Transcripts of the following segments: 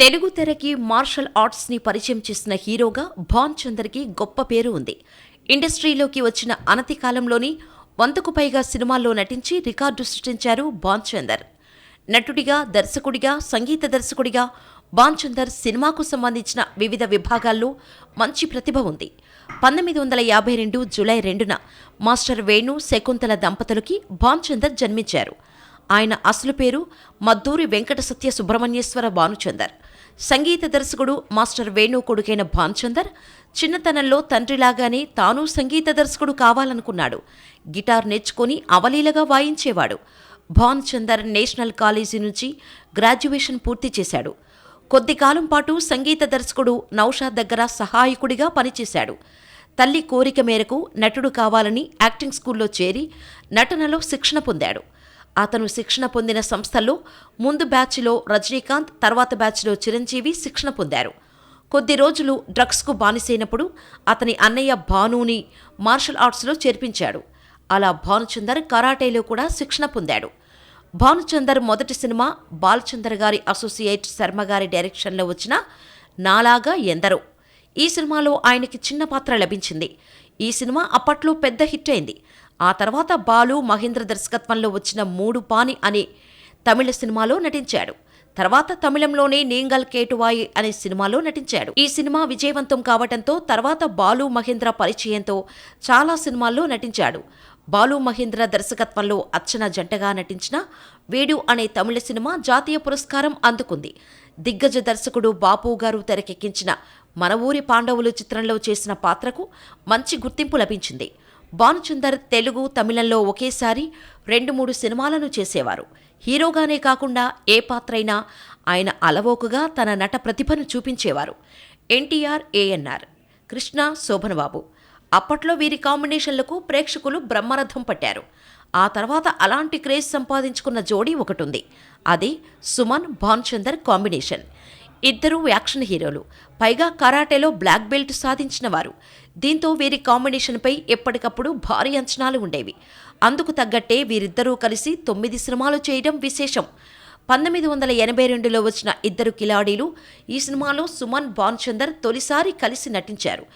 Telugu తెరకి martial ఆర్ట్స్ని పరిచయం చేసిన హీరోగా భాన్ చందర్కి గొప్ప పేరు ఉంది. ఇండస్ట్రీలోకి వచ్చిన అనతి కాలంలోని వందకు పైగా సినిమాల్లో నటించి రికార్డు సృష్టించారు భాన్ చందర్. నటుడిగా దర్శకుడిగా సంగీత దర్శకుడిగా భాన్ చందర్ సినిమాకు సంబంధించిన వివిధ విభాగాల్లో మంచి ప్రతిభ ఉంది. పంతొమ్మిది వందల యాభై రెండు జూలై రెండున మాస్టర్ వేణు శకుంతల దంపతులకి భాన్ చందర్ జన్మించారు. ఆయన అసలు పేరు మద్దూరి వెంకట సత్య సుబ్రహ్మణ్యేశ్వర భానుచందర్. సంగీత దర్శకుడు మాస్టర్ వేణు కొడుకైన భాన్చందర్ చిన్నతనంలో తండ్రిలాగానే తాను సంగీత దర్శకుడు కావాలనుకున్నాడు. గిటార్ నేర్చుకొని అవలీలగా వాయించేవాడు. భాన్చందర్ నేషనల్ కాలేజీ నుంచి గ్రాడ్యుయేషన్ పూర్తి చేశాడు. కొద్ది కాలం పాటు సంగీత దర్శకుడు నౌషాద్ దగ్గర సహాయకుడిగా పనిచేశాడు. తల్లి కోరిక మేరకు నటుడు కావాలని యాక్టింగ్ స్కూల్లో చేరి నటనలో శిక్షణ పొందాడు. అతను శిక్షణ పొందిన సంస్థల్లో ముందు బ్యాచ్లో రజనీకాంత్ తర్వాత బ్యాచ్లో చిరంజీవి శిక్షణ పొందారు. కొద్ది రోజులు డ్రగ్స్కు బానిసైనప్పుడు అతని అన్నయ్య భానుని మార్షల్ ఆర్ట్స్లో చేర్పించాడు. అలా భానుచందర్ కరాటేలో కూడా శిక్షణ పొందాడు. భానుచందర్ మొదటి సినిమా బాలచందర్ గారి అసోసియేట్ శర్మ గారి డైరెక్షన్లో వచ్చిన నాలాగా ఎందరో. ఈ సినిమాలో ఆయనకి చిన్న పాత్ర లభించింది. ఈ సినిమా అప్పట్లో పెద్ద హిట్ అయింది. ఆ తర్వాత బాలు మహేంద్ర దర్శకత్వంలో వచ్చిన మూడు పాని అనే తమిళ సినిమాలో నటించాడు. తర్వాత తమిళంలోనే నేంగల్ కేటువాయి అనే సినిమాలో నటించాడు. ఈ సినిమా విజయవంతం కావటంతో తర్వాత బాలు మహేంద్ర పరిచయంతో చాలా సినిమాల్లో నటించాడు. బాలు మహేంద్ర దర్శకత్వంలో అచ్చన జంటగా నటించిన వేడు అనే తమిళ సినిమా జాతీయ పురస్కారం అందుకుంది. దిగ్గజ దర్శకుడు బాపు గారు తెరకెక్కించిన మన ఊరి పాండవులు చిత్రంలో చేసిన పాత్రకు మంచి గుర్తింపు లభించింది. భానుచందర్ తెలుగు తమిళంలో ఒకేసారి రెండు మూడు సినిమాలను చేసేవారు. హీరోగానే కాకుండా ఏ పాత్రైనా ఆయన అలవోకుగా తన నట ప్రతిభను చూపించేవారు. ఎన్టీఆర్ ఏఎన్ఆర్. కృష్ణ శోభనబాబు. అప్పట్లో వీరి కాంబినేషన్లకు ప్రేక్షకులు బ్రహ్మరథం పట్టారు. ఆ తర్వాత అలాంటి క్రేజ్ సంపాదించుకున్న జోడీ ఒకటుంది. అది సుమన్ భానుచందర్ కాంబినేషన్. ఇద్దరూ యాక్షన్ హీరోలు. పైగా కరాటేలో బ్లాక్ బెల్ట్ సాధించిన వారు. దీంతో వీరి కాంబినేషన్పై ఎప్పటికప్పుడు భారీ అంచనాలు ఉండేవి. అందుకు తగ్గట్టే వీరిద్దరూ కలిసి తొమ్మిది సినిమాలు చేయడం విశేషం. పంతొమ్మిది వందల ఎనభై రెండులో వచ్చిన ఇద్దరు కిలాడీలు ఈ సినిమాలో సుమన్ భానుచందర్ తొలిసారి కలిసి నటించారు.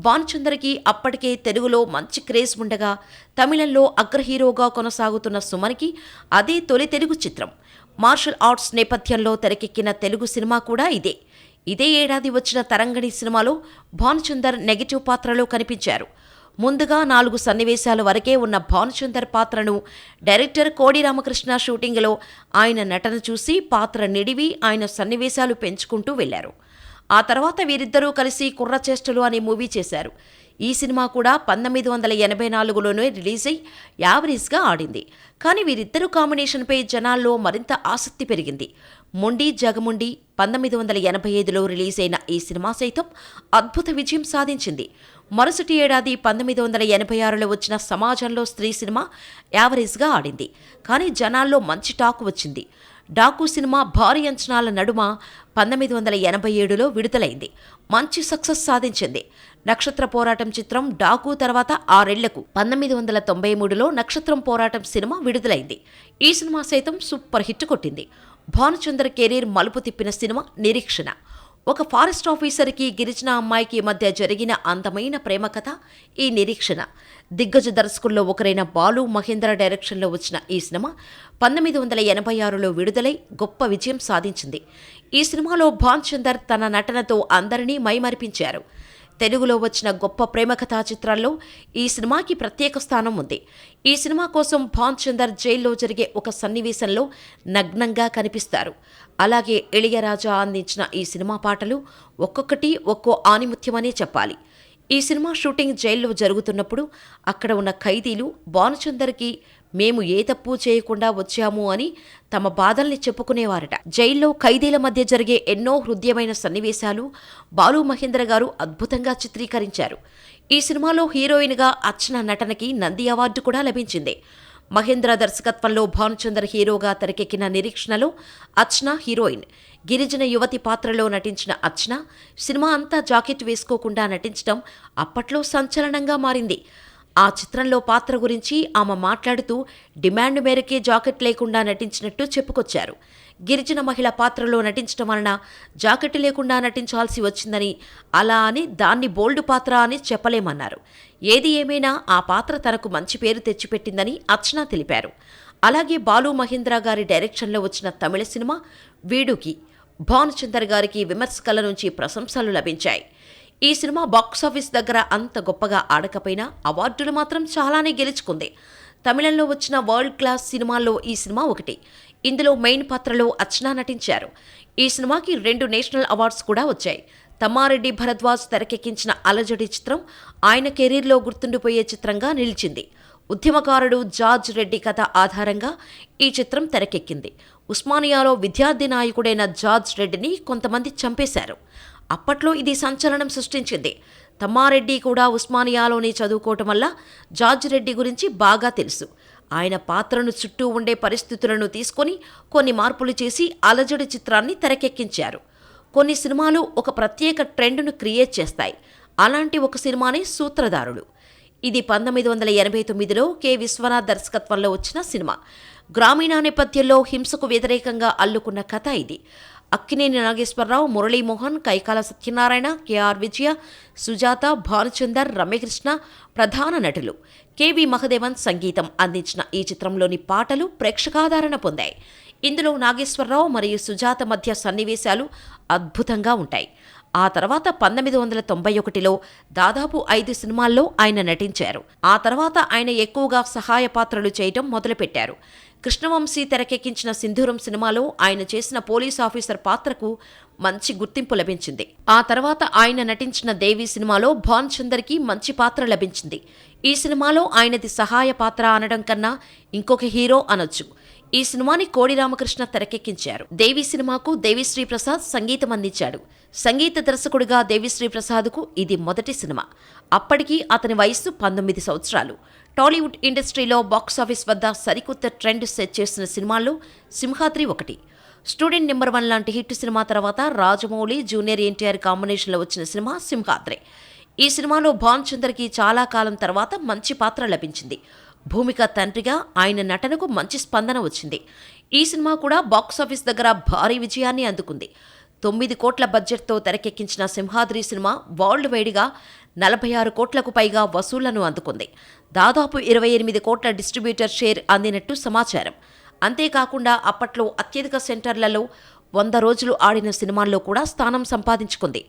భానుచందర్కి అప్పటికే తెలుగులో మంచి క్రేజ్ ఉండగా తమిళంలో అగ్రహీరోగా కొనసాగుతున్న సుమన్కి అదే తొలి తెలుగు చిత్రం. మార్షల్ ఆర్ట్స్ నేపథ్యంలో తెరకెక్కిన తెలుగు సినిమా కూడా ఇదే. ఇదే ఏడాది వచ్చిన తరంగణి సినిమాలో భానుచందర్ నెగిటివ్ పాత్రలో కనిపించారు. ముందుగా నాలుగు సన్నివేశాల వరకే ఉన్న భానుచందర్ పాత్రను డైరెక్టర్ కోడి రామకృష్ణ షూటింగ్లో ఆయన నటన చూసి పాత్ర నిడివి ఆయన సన్నివేశాలు పెంచుకుంటూ వెళ్ళారు ఆ తర్వాత వీరిద్దరూ కలిసి కుర్రచేష్టలు అనే మూవీ చేశారు. ఈ సినిమా కూడా పంతొమ్మిది వందల ఎనభై నాలుగులోనే రిలీజ్ అయి యావరేజ్గా ఆడింది. కానీ వీరిద్దరూ కాంబినేషన్పై జనాల్లో మరింత ఆసక్తి పెరిగింది. మొండి జగముండి పంతొమ్మిది వందల ఎనభై ఐదులో రిలీజ్ అయిన ఈ సినిమా సైతం అద్భుత విజయం సాధించింది. మరుసటి ఏడాది పంతొమ్మిది వందల ఎనభై ఆరులో వచ్చిన సమాజంలో స్త్రీ సినిమా యావరేజ్గా ఆడింది. కానీ జనాల్లో మంచి టాక్ వచ్చింది. డాకు సినిమా భారీ అంచనాల నడుమ పంతొమ్మిది వందల ఎనభై ఏడులో విడుదలైంది. మంచి సక్సెస్ సాధించింది. నక్షత్ర పోరాటం చిత్రం డాకు తర్వాత ఆరేళ్ళకు పంతొమ్మిది వందల తొంభై మూడులో నక్షత్రం పోరాటం సినిమా విడుదలైంది. ఈ సినిమా సైతం సూపర్ హిట్ కొట్టింది. భానుచంద్ర కెరీర్ మలుపు తిప్పిన సినిమా నిరీక్షణ. ఒక ఫారెస్ట్ ఆఫీసర్కి గిరిజన అమ్మాయికి మధ్య జరిగిన అందమైన ప్రేమ కథ ఈ నిరీక్షణ. దిగ్గజ దర్శకుల్లో ఒకరైన బాలు మహేంద్ర డైరెక్షన్లో వచ్చిన ఈ సినిమా పంతొమ్మిది వందల ఎనభై ఆరులో విడుదలై గొప్ప విజయం సాధించింది. ఈ సినిమాలో భాన్ చందర్ తన నటనతో అందరినీ మైమరిపించారు. తెలుగులో వచ్చిన గొప్ప ప్రేమ కథా చిత్రాల్లో ఈ సినిమాకి ప్రత్యేక స్థానం ఉంది. ఈ సినిమా కోసం భాన్ చందర్ జైల్లో జరిగే ఒక సన్నివేశంలో నగ్నంగా కనిపిస్తారు. అలాగే ఇళయరాజా అందించిన ఈ సినిమా పాటలు ఒక్కొక్కటి ఒక్కో ఆనిముత్యమనే చెప్పాలి. ఈ సినిమా షూటింగ్ జైల్లో జరుగుతున్నప్పుడు అక్కడ ఉన్న ఖైదీలు భానుచందర్కి మేము ఏ తప్పు చేయకుండా వచ్చాము అని తమ బాధల్ని చెప్పుకునేవారట. జైల్లో ఖైదీల మధ్య జరిగే ఎన్నో హృదయమైన సన్నివేశాలు బాలు మహేంద్ర గారు అద్భుతంగా చిత్రీకరించారు. ఈ సినిమాలో హీరోయిన్గా అర్చన నటనకి నంది అవార్డు కూడా లభించింది. మహేంద్ర దర్శకత్వంలో భానుచందర్ హీరోగా తెరకెక్కిన నిరీక్షణలో అర్చన హీరోయిన్. గిరిజన యువతి పాత్రలో నటించిన అర్చన సినిమా అంతా జాకెట్ వేసుకోకుండా నటించడం అప్పట్లో సంచలనంగా మారింది. ఆ చిత్రంలో పాత్ర గురించి ఆమె మాట్లాడుతూ డిమాండ్ మేరకే జాకెట్ లేకుండా నటించినట్టు చెప్పుకొచ్చారు. గిరిజన మహిళ పాత్రలో నటించడం వలన జాకెట్ లేకుండా నటించాల్సి వచ్చిందని అలా అని దాన్ని బోల్డ్ పాత్ర అని చెప్పలేమన్నారు. ఏది ఏమైనా ఆ పాత్ర తనకు మంచి పేరు తెచ్చిపెట్టిందని అర్చన తెలిపారు. అలాగే బాలు మహేంద్ర గారి డైరెక్షన్లో వచ్చిన తమిళ సినిమా వీడుకి భానుచందర్ గారికి విమర్శకుల నుంచి ప్రశంసలు లభించాయి. ఈ సినిమా బాక్సాఫీస్ దగ్గర అంత గొప్పగా ఆడకపోయినా అవార్డులు మాత్రం చాలానే గెలుచుకుంది. తమిళంలో వచ్చిన వరల్డ్ క్లాస్ సినిమాల్లో ఈ సినిమా ఒకటి. ఇందులో మెయిన్ పాత్రలో అర్చన నటించారు. ఈ సినిమాకి రెండు నేషనల్ అవార్డ్స్ కూడా వచ్చాయి. తమ్మారెడ్డి భరద్వాజ్ తెరకెక్కించిన అలజడి చిత్రం ఆయన కెరీర్లో గుర్తుండిపోయే చిత్రంగా నిలిచింది. ఉద్యమకారుడు జార్జ్ రెడ్డి కథ ఆధారంగా ఈ చిత్రం తెరకెక్కింది. ఉస్మానియాలో విద్యార్థి నాయకుడైన జార్జ్ రెడ్డిని కొంతమంది చంపేశారు. అప్పట్లో ఇది సంచలనం సృష్టించింది. తమ్మారెడ్డి కూడా ఉస్మానియాలోనే చదువుకోవటం వల్ల జార్జ్ రెడ్డి గురించి బాగా తెలుసు. ఆయన పాత్రను చుట్టూ ఉండే పరిస్థితులను తీసుకొని కొన్ని మార్పులు చేసి అలజడి చిత్రాన్ని తెరకెక్కించారు. కొన్ని సినిమాలు ఒక ప్రత్యేక ట్రెండ్ను క్రియేట్ చేస్తాయి. అలాంటి ఒక సినిమానే సూత్రధారుడు. ఇది పంతొమ్మిది వందల ఎనభై తొమ్మిదిలో కె. విశ్వనాథ్ దర్శకత్వంలో వచ్చిన సినిమా. గ్రామీణ నేపథ్యంలో హింసకు వ్యతిరేకంగా అల్లుకున్న కథ ఇది. అక్కినేని నాగేశ్వరరావు మురళీమోహన్ కైకాల సత్యనారాయణ కెఆర్ విజయ సుజాత భానుచందర్ రమ్యకృష్ణ ప్రధాన నటులు. కెవి మహదేవన్ సంగీతం అందించిన ఈ చిత్రంలోని పాటలు ప్రేక్షకాదరణ పొందాయి. ఇందులో నాగేశ్వరరావు మరియు సుజాత మధ్య సన్నివేశాలు అద్భుతంగా ఉంటాయి. ఆ తర్వాత పంతొమ్మిది వందల తొంభై ఒకటిలో దాదాపు ఐదు సినిమాల్లో ఆయన నటించారు. ఆ తర్వాత ఆయన ఎక్కువగా సహాయ పాత్రలు చేయటం మొదలుపెట్టారు. కృష్ణవంశీ తెరకెక్కించిన సింధూరం సినిమాలో ఆయన చేసిన పోలీస్ ఆఫీసర్ పాత్రకు మంచి గుర్తింపు లభించింది. ఆ తర్వాత ఆయన నటించిన దేవి సినిమాలో భాన్ చందర్కి మంచి పాత్ర లభించింది. ఈ సినిమాలో ఆయనది సహాయ పాత్ర అనడం కన్నా ఇంకొక హీరో అనొచ్చు. ఈ సినిమాని కోడి రామకృష్ణ తెరకెక్కించారు. దేవి సినిమాకు దేవిశ్రీ ప్రసాద్ సంగీతం అందించాడు. సంగీత దర్శకుడిగా దేవిశ్రీ ప్రసాద్కు ఇది మొదటి సినిమా. అప్పటికి అతని వయస్సు పంతొమ్మిది సంవత్సరాలు. టాలీవుడ్ ఇండస్ట్రీలో బాక్సాఫీస్ వద్ద సరికొత్త ట్రెండ్ సెట్ చేసిన సినిమాల్లో సింహాద్రి ఒకటి. స్టూడెంట్ నెంబర్ వన్ లాంటి హిట్ సినిమా తర్వాత రాజమౌళి జూనియర్ ఎన్టీఆర్ కాంబినేషన్లో వచ్చిన సినిమా సింహాద్రి. ఈ సినిమాలో భాన్ చందర్కి చాలా కాలం తర్వాత మంచి పాత్ర లభించింది. భూమిక తండ్రిగా ఆయన నటనకు మంచి స్పందన వచ్చింది. ఈ సినిమా కూడా బాక్సాఫీస్ దగ్గర భారీ విజయాన్ని అందుకుంది. తొమ్మిది కోట్ల బడ్జెట్తో తెరకెక్కించిన సింహాద్రి సినిమా వరల్డ్ వైడ్గా నలభై ఆరు కోట్లకు పైగా వసూళ్ళను అందుకుంది. దాదాపు ఇరవై ఎనిమిది కోట్ల డిస్ట్రిబ్యూటర్ షేర్ అందినట్టు సమాచారం. అంతేకాకుండా అప్పట్లో అత్యధిక సెంటర్లలో వంద రోజులు ఆడిన సినిమాల్లో కూడా స్థానం సంపాదించుకుంది.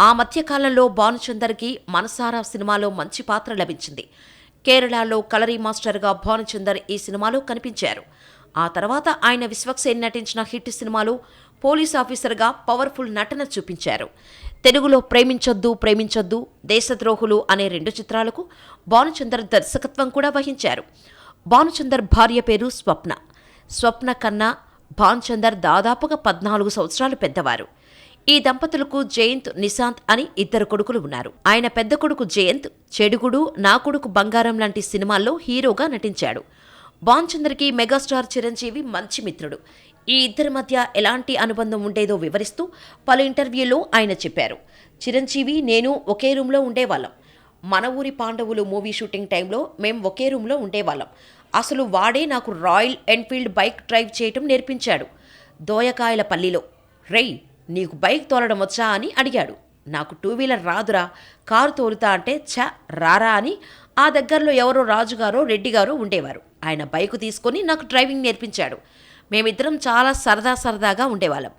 ఆ మధ్యకాలంలో భానుచందర్కి మనసారా సినిమాలో మంచి పాత్ర లభించింది. కేరళలో కలరీ మాస్టర్గా భానుచందర్ ఈ సినిమాలో కనిపించారు. ఆ తర్వాత ఆయన విశ్వక్సేన్ నటించిన హిట్ సినిమాలో పోలీస్ ఆఫీసర్గా పవర్ఫుల్ నటన చూపించారు. తెలుగులో ప్రేమించొద్దు ప్రేమించొద్దు దేశద్రోహులు అనే రెండు చిత్రాలకు భానుచందర్ దర్శకత్వం కూడా వహించారు. భానుచందర్ భార్య పేరు స్వప్న. స్వప్న కన్నా భానుచందర్ దాదాపుగా పద్నాలుగు సంవత్సరాలు పెద్దవారు. ఈ దంపతులకు జయంత్ నిశాంత్ అని ఇద్దరు కొడుకులు ఉన్నారు. ఆయన పెద్ద కొడుకు జయంత్ చెడుగుడు నా కొడుకు బంగారం లాంటి సినిమాల్లో హీరోగా నటించాడు. బాన్చందర్కి మెగాస్టార్ చిరంజీవి మంచి మిత్రుడు. ఈ ఇద్దరి మధ్య ఎలాంటి అనుబంధం ఉండేదో వివరిస్తూ పలు ఇంటర్వ్యూలో ఆయన చెప్పారు. చిరంజీవి నేను ఒకే రూమ్లో ఉండేవాళ్ళం. మన ఊరి పాండవులు మూవీ షూటింగ్ టైంలో మేం ఒకే రూమ్లో ఉండేవాళ్ళం. అసలు వాడే నాకు రాయల్ ఎన్ఫీల్డ్ బైక్ డ్రైవ్ చేయటం నేర్పించాడు. దోయకాయల పల్లిలో రేయ్ నీకు బైక్ తోలడం వచ్చా అని అడిగాడు. నాకు టూ వీలర్ రాదురా కారు తోలుతా అంటే ఛ రారా అని ఆ దగ్గరలో ఎవరో రాజుగారో రెడ్డిగారో ఉండేవారు. ఆయన బైకు తీసుకొని నాకు డ్రైవింగ్ నేర్పించాడు. మేమిద్దరం చాలా సరదా సరదాగా ఉండేవాళ్ళం.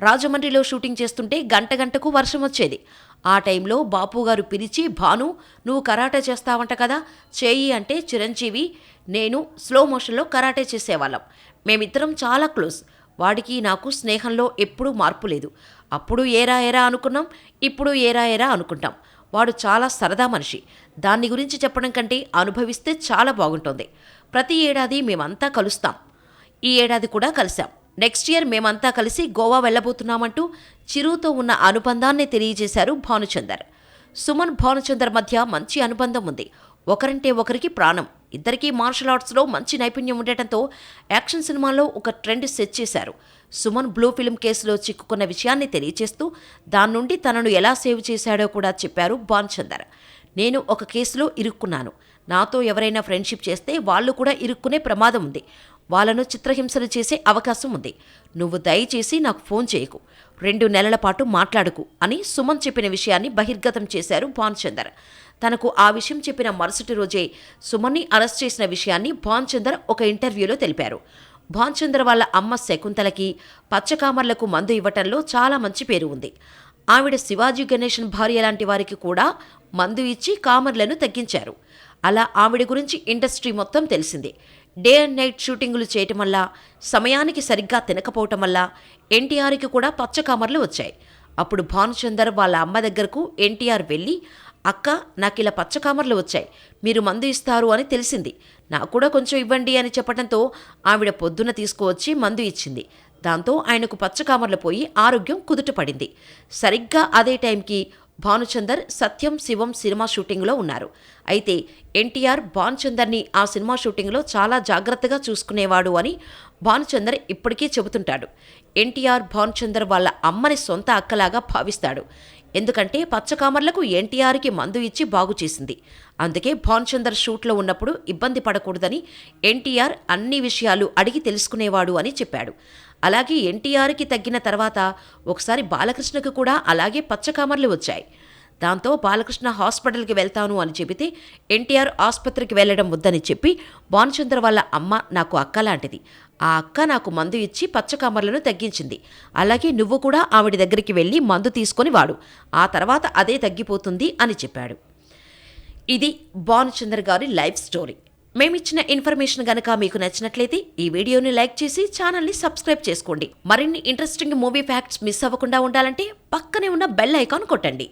రాజమండ్రిలో షూటింగ్ చేస్తుంటే గంట గంటకు వర్షం వచ్చేది. ఆ టైంలో బాపు గారు పిలిచి భాను నువ్వు కరాటే చేస్తావంట కదా చేయి అంటే చిరంజీవి నేను స్లో మోషన్లో కరాటే చేసేవాళ్ళం. మేమిద్దరం చాలా క్లోజ్ వాడికి నాకు స్నేహంలో ఎప్పుడూ మార్పు లేదు. అప్పుడు ఏరా ఏరా అనుకున్నాం ఇప్పుడు ఏరా ఏరా అనుకుంటాం. వాడు చాలా సరదా మనిషి. దాన్ని గురించి చెప్పడం కంటే అనుభవిస్తే చాలా బాగుంటుంది. ప్రతి ఏడాది మేమంతా కలుస్తాం. ఈ ఏడాది కూడా కలిశాం. నెక్స్ట్ ఇయర్ మేమంతా కలిసి గోవా వెళ్ళబోతున్నామంటూ చిరుతో ఉన్న అనుబంధాన్ని తెలియజేశారు భానుచందర్. సుమన్ భానుచందర్ మధ్య మంచి అనుబంధం ఉంది. ఒకరంటే ఒకరికి ప్రాణం. ఇద్దరికీ మార్షల్ ఆర్ట్స్లో మంచి నైపుణ్యం ఉండటంతో యాక్షన్ సినిమాలో ఒక ట్రెండ్ సెట్ చేశారు. సుమన్ బ్లూ ఫిల్మ్ కేసులో చిక్కుకున్న విషయాన్ని తెలియజేస్తూ దాని నుండి తనను ఎలా సేవ్ చేశాడో కూడా చెప్పారు భానుచందర్. నేను ఒక కేసులో ఇరుక్కున్నాను. నాతో ఎవరైనా ఫ్రెండ్షిప్ చేస్తే వాళ్ళు కూడా ఇరుక్కునే ప్రమాదం ఉంది. వాళ్ళను చిత్రహింసలు చేసే అవకాశం ఉంది. నువ్వు దయచేసి నాకు ఫోన్ చేయకు. రెండు నెలల పాటు మాట్లాడుకు అని సుమన్ చెప్పిన విషయాన్ని బహిర్గతం చేశారు భాన్చందర్. తనకు ఆ విషయం చెప్పిన మరుసటి రోజే సుమన్ని అరెస్ట్ చేసిన విషయాన్ని భాన్చందర్ ఒక ఇంటర్వ్యూలో తెలిపారు. భాన్చంద్ర వాళ్ళ అమ్మ శకుంతలకి పచ్చకామర్లకు మందు ఇవ్వటంలో చాలా మంచి పేరు ఉంది. ఆవిడ శివాజీ గణేషన్ భార్య లాంటి వారికి కూడా మందు ఇచ్చి కామర్లను తగ్గించారు. అలా ఆవిడ గురించి ఇండస్ట్రీ మొత్తం తెలిసింది. డే అండ్ నైట్ షూటింగులు చేయటం వల్ల సమయానికి సరిగ్గా తినకపోవటం వల్ల ఎన్టీఆర్కి కూడా పచ్చకామర్లు వచ్చాయి. అప్పుడు భానుచందర్ వాళ్ళ అమ్మ దగ్గరకు ఎన్టీఆర్ వెళ్ళి అక్క నాకు ఇలా పచ్చకామర్లు వచ్చాయి. మీరు మందు ఇస్తారు అని తెలిసింది. నాకు కూడా కొంచెం ఇవ్వండి అని చెప్పడంతో ఆవిడ పొద్దున తీసుకువచ్చి మందు ఇచ్చింది. దాంతో ఆయనకు పచ్చకామర్లు పోయి ఆరోగ్యం కుదుటపడింది సరిగ్గా అదే టైంకి భానుచందర్ సత్యం శివం సినిమా షూటింగ్లో ఉన్నారు. అయితే ఎన్టీఆర్ భానుచందర్ని ఆ సినిమా షూటింగ్లో చాలా జాగ్రత్తగా చూసుకునేవాడు అని భానుచందర్ ఇప్పటికీ చెబుతుంటాడు. ఎన్టీఆర్ భానుచందర్ వాళ్ళ అమ్మని సొంత అక్కలాగా భావిస్తాడు. ఎందుకంటే పచ్చకామర్లకు ఎన్టీఆర్కి మందు ఇచ్చి బాగు చేసింది. అందుకే భానుచందర్ షూట్లో ఉన్నప్పుడు ఇబ్బంది పడకూడదని ఎన్టీఆర్ అన్ని విషయాలు అడిగి తెలుసుకునేవాడు అని చెప్పాడు. అలాగే ఎన్టీఆర్కి తగ్గిన తర్వాత ఒకసారి బాలకృష్ణకు కూడా అలాగే పచ్చకామర్లు వచ్చాయి. దాంతో బాలకృష్ణ హాస్పిటల్కి వెళ్తాను అని చెబితే ఎన్టీఆర్ ఆసుపత్రికి వెళ్ళడం వద్దని చెప్పి భానుచంద్ర వాళ్ళ అమ్మ నాకు అక్క లాంటిది. ఆ అక్క నాకు మందు ఇచ్చి పచ్చకామర్లను తగ్గించింది. అలాగే నువ్వు కూడా ఆవిడ దగ్గరికి వెళ్ళి మందు తీసుకొని వాడు. ఆ తర్వాత అదే తగ్గిపోతుంది అని చెప్పాడు. ఇది భానుచందర్ గారి లైఫ్ స్టోరీ. మేమిచ్చిన ఇన్ఫర్మేషన్ గనక మీకు నచ్చినట్లయితే ఈ వీడియోని లైక్ చేసి ఛానల్ని సబ్స్క్రైబ్ చేసుకోండి. మరిన్ని ఇంట్రెస్టింగ్ మూవీ ఫ్యాక్ట్స్ మిస్ అవ్వకుండా ఉండాలంటే పక్కనే ఉన్న బెల్ ఐకాన్ కొట్టండి.